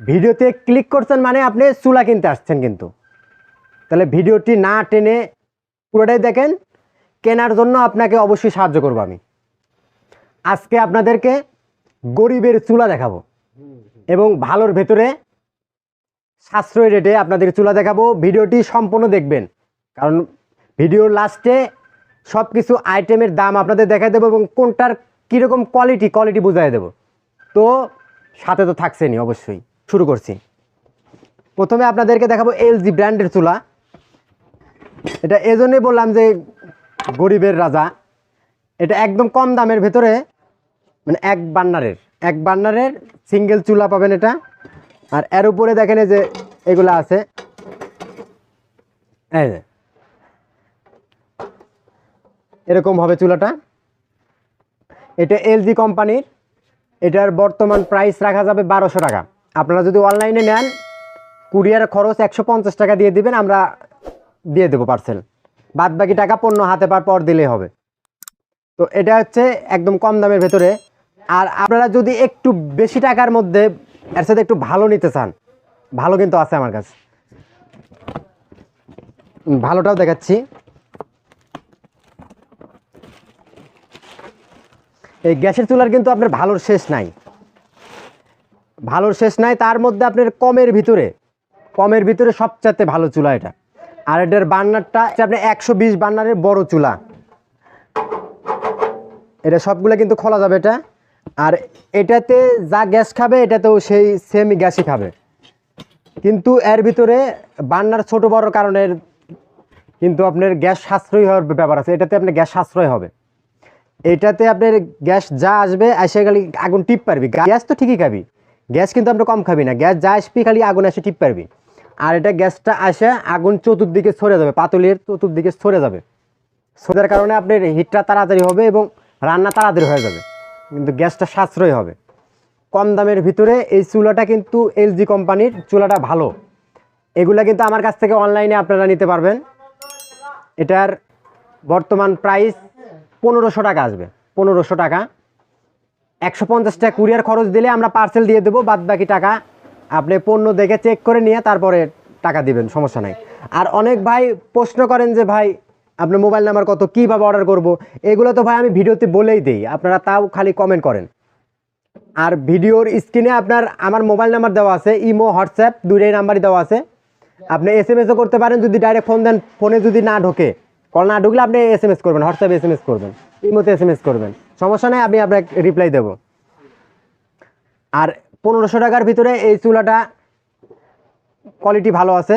ভিডিওতে ক্লিক করছেন মানে আপনি চুলা কিনতে আসছেন কিন্তু। তাহলে ভিডিওটি না টেনে পুরোটাই দেখেন, কেনার জন্য আপনাকে অবশ্যই সাহায্য করব আমি। আজকে আপনাদেরকে গরিবের চুলা দেখাবো এবং ভালোর ভেতরে সাশ্রয় রেটে আপনাদের চুলা দেখাবো। ভিডিওটি সম্পূর্ণ দেখবেন, কারণ ভিডিওর লাস্টে সব কিছু আইটেমের দাম আপনাদের দেখাই দেবো এবং কোনটার কীরকম কোয়ালিটি কোয়ালিটি বোঝাই দেবো। তো সাথে তো থাকছেনই অবশ্যই। শুরু করছি। প্রথমে আপনাদেরকে দেখাবো এলজি ব্র্যান্ডের চুলা। এটা এজন্যই বললাম যে গরিবের রাজা। এটা একদম কম দামের ভেতরে মানে এক বান্নারের। এক বান্নারের সিঙ্গেল চুলা পাবেন এটা। আর এর উপরে দেখেন যে এগুলো আছে। এরকম হবে চুলাটা। এটা এলজি কোম্পানির। এটার বর্তমান প্রাইস রাখা যাবে বারোশো টাকা। আপনারা যদি অনলাইনে নেন, কুরিয়ার খরচ একশো পঞ্চাশ টাকা দিয়ে দিবেন, আমরা দিয়ে দেবো পার্সেল বাদ বাকি টাকা পণ্য হাতে পার পর দিলেই হবে। তো এটা হচ্ছে একদম কম দামের ভেতরে। আর আপনারা যদি একটু বেশি টাকার মধ্যে এর সাথে একটু ভালো নিতে চান, ভালো কিন্তু আছে আমার কাছে। ভালোটাও দেখাচ্ছি। এই গ্যাসের চুলার কিন্তু আপনার ভালোর শেষ নাই। ভালোর শেষ নাই, তার মধ্যে আপনার কমের ভিতরে। কমের ভিতরে সবচাইতে ভালো চুলা এটা। আর এটার বার্নারটা আপনার একশো বিশ বার্নারের বড় চুলা। এটা সবগুলো কিন্তু খোলা যাবে এটা। আর এটাতে যা গ্যাস খাবে, এটাতেও সেই সেম গ্যাসই খাবে। কিন্তু এর ভিতরে বান্নার ছোট বড় কারণের কিন্তু আপনার গ্যাস সাশ্রয়ী হওয়ার ব্যাপার আছে। এটাতে আপনার গ্যাস সাশ্রয় হবে। এটাতে আপনার গ্যাস যা আসবে, এসে গেলে আগুন টিপ পারবি। গ্যাস তো ঠিকই খাবি। গ্যাস কিন্তু আমরা কম খাবি না। গ্যাস যা আসবি খালি আগুন এসে টিপ পারবি। আর এটা গ্যাসটা আসে, আগুন চতুর্দিকে সরে যাবে, পাতলের চতুর্দিকে সরে যাবে। সোজার কারণে আপনার হিটটা তাড়াতাড়ি হবে এবং রান্না তাড়াতাড়ি হয়ে যাবে। কিন্তু গ্যাসটা সাশ্রয় হবে। কম দামের ভিতরে এই চুলাটা কিন্তু এলজি কোম্পানির চুলাটা ভালো। এগুলা কিন্তু আমার কাছ থেকে অনলাইনে আপনারা নিতে পারবেন। এটার বর্তমান প্রাইস পনেরোশো টাকা আসবে, পনেরোশো টাকা। একশো পঞ্চাশ টাকা কুরিয়ার খরচ দিলে আমরা পার্সেল দিয়ে দেবো বাদ বাকি টাকা আপনি পণ্য দেখে চেক করে নিয়ে তারপরে টাকা দিবেন, সমস্যা নাই। আর অনেক ভাই প্রশ্ন করেন যে ভাই, আপনার মোবাইল নাম্বার কত, কীভাবে অর্ডার করব? এগুলো তো ভাই আমি ভিডিওতে বলেই দিই, আপনারা তাও খালি কমেন্ট করেন। আর ভিডিওর স্ক্রিনে আপনার, আমার মোবাইল নাম্বার দেওয়া আছে, ইমো, হোয়াটসঅ্যাপ, দুইটাই নাম্বারই দেওয়া আছে। আপনি এস এম এসও করতে পারেন, যদি ডাইরেক্ট ফোন দেন ফোনে যদি না ঢোকে। কল না ঢুকলে আপনি এস এম এস করবেন হোয়াটসঅ্যাপে এস এম এস করবেন, ইমোতে এস এম এস করবেন। সমস্যা নেই আমি আপনাকে রিপ্লাই দেবো। আর পনেরোশো টাকার ভিতরে এই চুলাটা কোয়ালিটি ভালো আছে।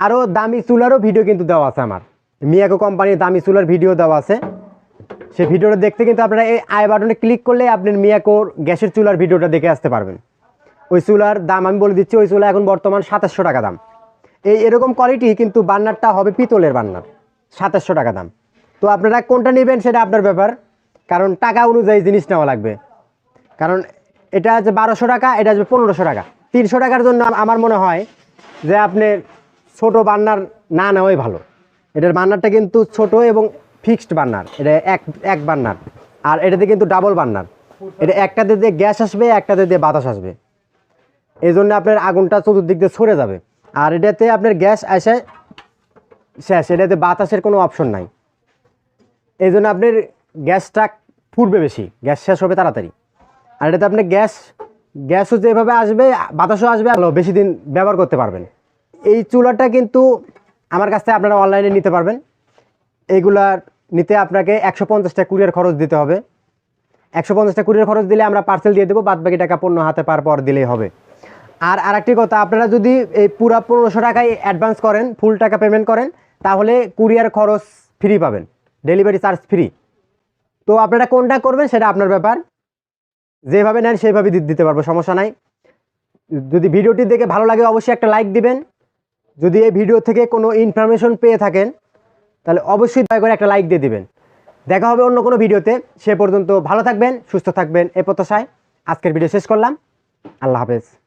আরও দামি চুলারও ভিডিও কিন্তু দেওয়া আছে আমার। মিয়াকো কোম্পানির দামি চুলার ভিডিও দেওয়া আছে। সেই ভিডিওটা দেখতে কিন্তু আপনারা এই আই বাটনে ক্লিক করলে আপনার মিয়াকোর গ্যাসের চুলার ভিডিওটা দেখে আসতে পারবেন। ওই চুলার দাম আমি বলে দিচ্ছি, ওই চুলা এখন বর্তমান সাতাশশো টাকা দাম। এই এরকম কোয়ালিটি কিন্তু বান্নারটা হবে পিতলের বান্নার। সাতাশশো টাকা দাম। তো আপনারা কোনটা নেবেন সেটা আপনার ব্যাপার, কারণ টাকা অনুযায়ী জিনিস নেওয়া লাগবে। কারণ এটা আছে বারোশো টাকা, এটা আছে পনেরোশো টাকা। তিনশো টাকার জন্য আমার মনে হয় যে আপনি ছোট বান্নার না নেওয়াই ভালো। এটার বান্নারটা কিন্তু ছোট এবং ফিক্সড বান্নার। এটা এক এক বান্নার। আর এটাতে কিন্তু ডাবল বান্নার। এটা একটাতে দিয়ে গ্যাস আসবে, একটাতে দিয়ে বাতাস আসবে। এই জন্য আপনার আগুনটা চতুর্দিক দিয়ে সরে যাবে। আর এটাতে আপনার গ্যাস আসে শেষ এটাতে বাতাসের কোনো অপশন নাই। এই জন্য আপনার গ্যাসটা ফুটবে বেশি। গ্যাস শেষ হবে তাড়াতাড়ি। আর এটাতে আপনি গ্যাস গ্যাসও যেভাবে আসবে, বাতাসও আসবে, আলো বেশি দিন ব্যবহার করতে পারবেন। এই চুলাটা কিন্তু আমার কাছ থেকে আপনারা অনলাইনে নিতে পারবেন। এইগুলার নিতে আপনাকে একশো পঞ্চাশটা কুরিয়ার খরচ দিতে হবে। একশো পঞ্চাশটা কুরিয়ার খরচ দিলে আমরা পার্সেল দিয়ে দেবো বাদ বাকি টাকা পণ্য হাতে পার পর দিলেই হবে। আর আরেকটি কথা, আপনারা যদি এই পুরা পনেরোশো টাকায় অ্যাডভান্স করেন ফুল টাকা পেমেন্ট করেন তাহলে কুরিয়ার খরচ ফ্রি পাবেন। ডেলিভারি চার্জ ফ্রি তো আপনারা কোনটা করবেন সেটা আপনার ব্যাপার। যেভাবে নেন সেইভাবে দিতে পারব, সমস্যা নাই। যদি ভিডিওটি দেখে ভালো লাগে অবশ্যই একটা লাইক দিবেন। যদি এই ভিডিও থেকে কোনো ইনফরমেশন পেয়ে থাকেন, তাহলে অবশ্যই দয়া করে একটা লাইক দিয়ে দিবেন। দেখা হবে অন্য কোনো ভিডিওতে। সে পর্যন্ত ভালো থাকবেন, সুস্থ থাকবেন, এ প্রত্যাশায় আজকের ভিডিও শেষ করলাম। আল্লাহ হাফেজ।